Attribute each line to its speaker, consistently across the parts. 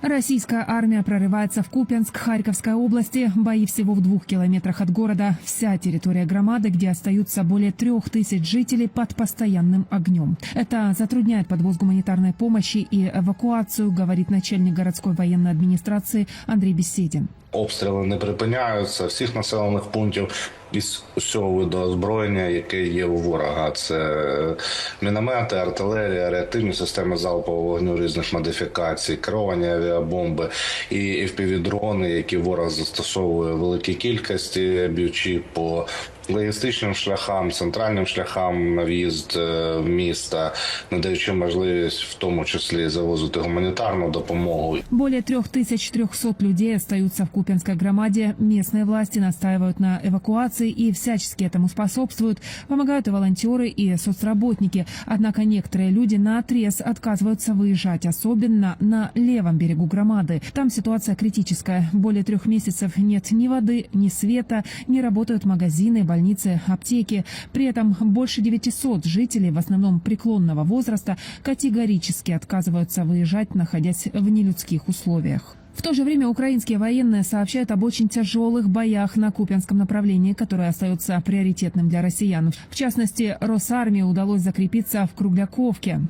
Speaker 1: Российская армия прорывается в Купянск Харьковской области. Бои всего в двух километрах от города. Вся территория громады, где остаются более трех тысяч жителей под постоянным огнем. Это затрудняет подвоз гуманитарной помощи и эвакуацию, говорит начальник городской военной администрации Андрей Беседин.
Speaker 2: Обстріли не припиняються всіх населених пунктів із усього виду озброєння, яке є у ворога. Це е, міномети, артилерія, реактивні системи залпового вогню різних модифікацій, керовані авіабомби і FPV-дрони, які ворог застосовує в великій кількості, б'ючи по логістичним шляхам, центральним шляхам на в'їзд е, в міста, надаючи можливість в тому числі завозити гуманітарну допомогу
Speaker 1: Более 3300 людей остаются в Купянской громаде. Местные власти настаивают на эвакуации и всячески этому способствуют. Помогают и волонтеры, и соцработники. Однако некоторые люди на отрез отказываются выезжать, особенно на левом берегу громады. Там ситуация критическая. Более трех месяцев нет ни воды, ни света, не работают магазины, больницы, аптеки. При этом больше 900 жителей, в основном преклонного возраста, категорически отказываются выезжать, находясь в нелюдских условиях. В то же время украинские военные сообщают об очень тяжелых боях на Купянском направлении, которое остается приоритетным для россиян. В частности, Росармии удалось закрепиться в Кругляковке.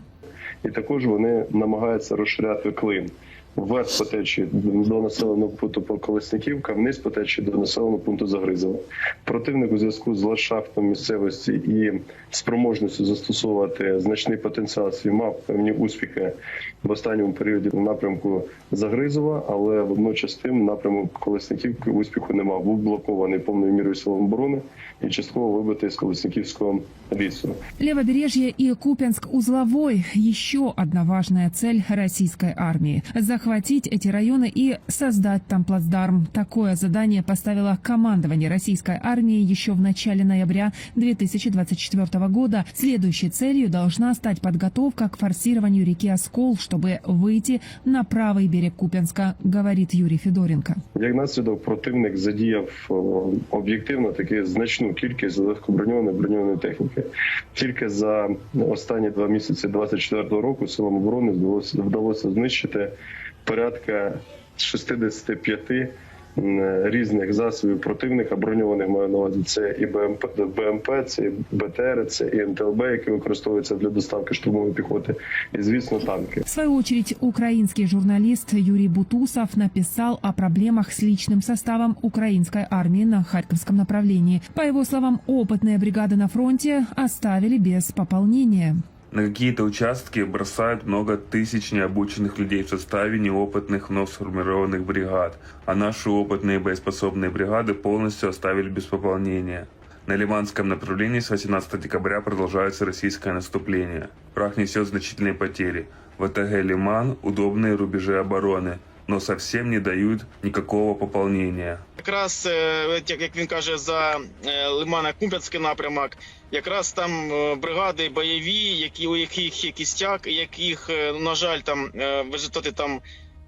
Speaker 3: і також вони намагаються розширяти клин. Вверх по течії до населеного пункту Колесниківка, вниз по течії до населеного пункту Загризово. Противник у зв'язку з ландшафтом місцевості і спроможністю застосовувати значний потенціал свій мав певні успіхи в останньому періоді в напрямку Загризова, але водночас тим напрямок Колесниківки успіху не мав. Був блокований повною мірою силами оборони і частково вибитий з Колесниківського лісу.
Speaker 1: Левобережье и Купянск узловой – еще одна важная цель российской армии. Захватить эти районы и создать там плацдарм. Такое задание поставило командование российской армии еще в начале ноября 2024 года. Следующей целью должна стать подготовка к форсированию реки Оскол, чтобы выйти на правый берег Купянска, говорит Юрий Федоренко.
Speaker 3: Як наслідок, противник задіяв о, об'єктивно таки значну кількість легкоброньованої броньованої техніки. Тільки за останні два місяці 24 року силам оборони вдалося, вдалося знищити порядка 65 м, різних засобів противника броньованих маю на увазі. Це і БМП, БМП, це і БТР, це і МТЛБ, які використовуються для доставки штурмової піхоти, і звісно танки.
Speaker 1: В свою очередь, украинский журналист Юрий Бутусов написал о проблемах с личным составом украинской армии на Харьковском направлении. По его словам, опытные бригады на фронте оставили без пополнения.
Speaker 4: На какие-то участки бросают много тысяч необученных людей в составе неопытных, но сформированных бригад, а наши опытные боеспособные бригады полностью оставили без пополнения. На Ливанском направлении с 18 декабря продолжается российское наступление. Враг несет значительные потери. ВТГ «Лиман» – удобные рубежи обороны, но совсем не дают никакого пополнения.
Speaker 5: Якраз як як він каже, за е, Лимана Кумпянський напрямок, якраз там е, бригади бойові, які у яких є кістяк, яких, е, на жаль, там е, в результаті там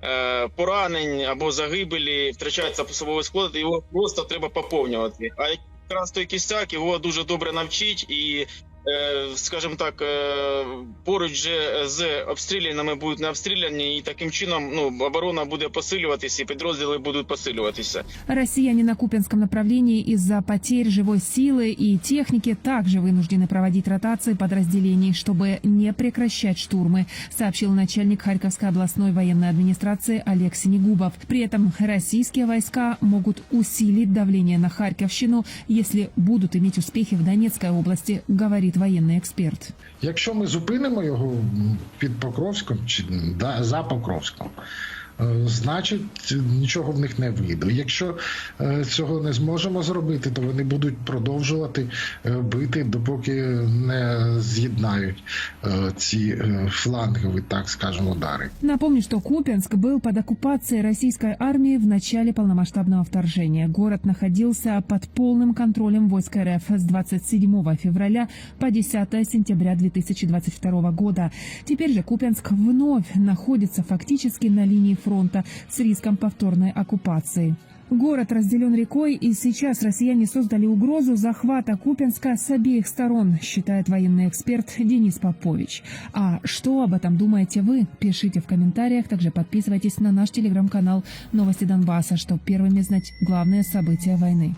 Speaker 5: е, поранень або загибелі втрачається посовий склад, його просто треба поповнювати. А якраз той кістяк його дуже добре навчить і. е, Скажімо так, е, поруч же з обстріляними будуть не обстріляні, і таким чином ну оборона буде посилюватися, і підрозділи будуть посилюватися.
Speaker 1: Россияне на Купинском направлении из-за потерь живой силы и техники также вынуждены проводить ротации подразделений, чтобы не прекращать штурмы, сообщил начальник Харьковской областной военной администрации Олег Синегубов. При этом российские войска могут усилить давление на Харьковщину, если будут иметь успехи в Донецкой области, говорит военный эксперт.
Speaker 6: Якщо ми зупинимо його під Покровськом чи да, за Покровськом, е, значить нічого в них не вийде. Якщо е, цього не зможемо зробити, то вони будуть продовжувати е, бити, допоки не з'єднають е, ці е, флангові, так скажемо, удари.
Speaker 1: Напомню, что Купянск был под оккупацией российской армии в начале полномасштабного вторжения. Город находился под полным контролем войск РФ с 27 февраля по 10 сентября 2022 года. Теперь же Купянск вновь находится фактически на линии фронта с риском повторной оккупации. Город разделен рекой, и сейчас россияне создали угрозу захвата Купенска с обеих сторон, считает военный эксперт Денис Попович. А что об этом думаете вы? Пишите в комментариях, также подписывайтесь на наш телеграм-канал «Новости Донбасса», чтобы первыми знать главные события войны.